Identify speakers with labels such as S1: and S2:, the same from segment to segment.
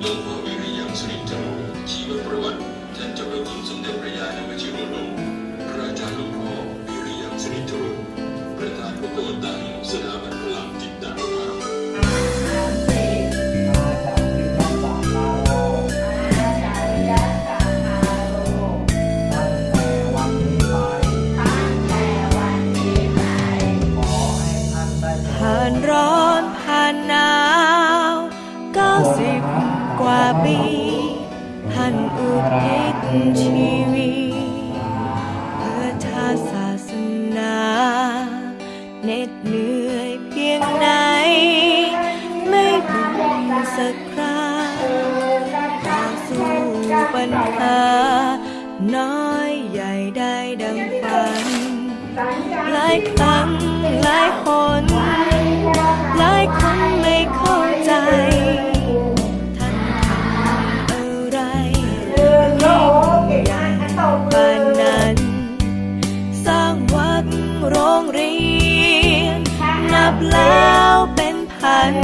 S1: หลวงพ่อวิริยังสุรินทโรชีวประวัติท่านเจ้าพระคุณสมเด็จพระยาณวชิโรโลพระอาจารย์หลวงพ่อวิริยังสุรินทโรประธานผู้ก่อตั้งสถาบันพลังจิตตานุภาพ
S2: มาจากพิทักษ์สาคาโรอให้ท่า
S3: กว่าปีท่านอุทิศชีวิตเพื่อชาศาสนาเหน็ดเหนื่อยเพียงไหน ไม่บ่นสักคราต่อสู้ปัญหา น้อยใหญ่ได้ดังฝัน หลายครั้งหลายคน หลายคนไม่เข้ บแล้วเป็นพัน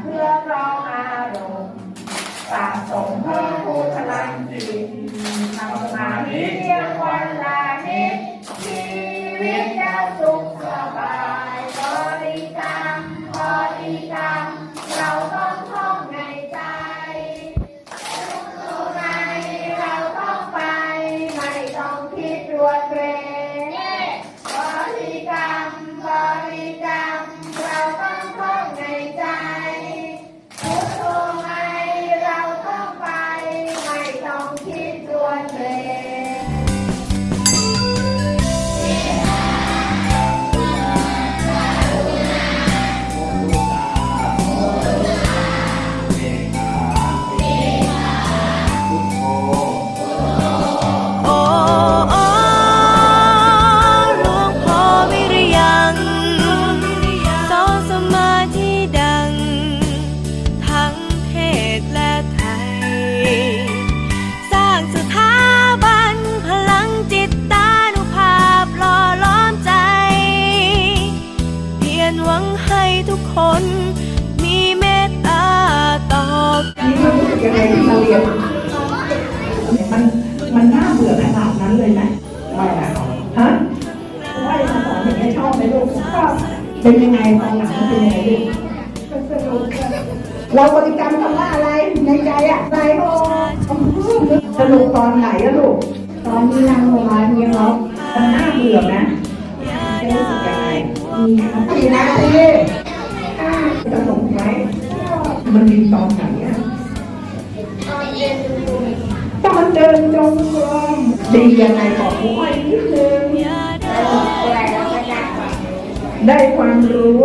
S3: เพื่อรองอาร
S4: มณ์สะสมเพิ่มพูนพลังจิตทำสมาธิเพียงวันละนิดชีวิตจะสุขสบายบริกรรมบริกรรมเราต้องท่องในใจทุกไงเราต้องไป ไม่ต้องคิดรวนเรบ
S3: ยังไงที่มา
S5: เรียนมันมันน่าเบื่อขนาดนั้นเลยไหมไม่นะฮะว่าจะสอนอย่างนี้ชอบไหมลูกชอบเป็นยังไงตอนหลังเป็นยังไงลูกเราบริกรรมคำว่าอะไรในใจอะใจโอ้สนุกตอนไหนอะลูกตอนที่นั่งสมาธิเรามันน่าเบื่อนะจะรู้สึกยังไงสี่นาทีสนุกไหมมันมีตอนไหน
S4: ตอนเดินดูดู
S5: ตอนเดินจงกรมดียังไงบอกครูอ้อยนิดนึง
S3: อย่าได้
S4: อะไรแล้วก็ได้
S5: ได้ความรู้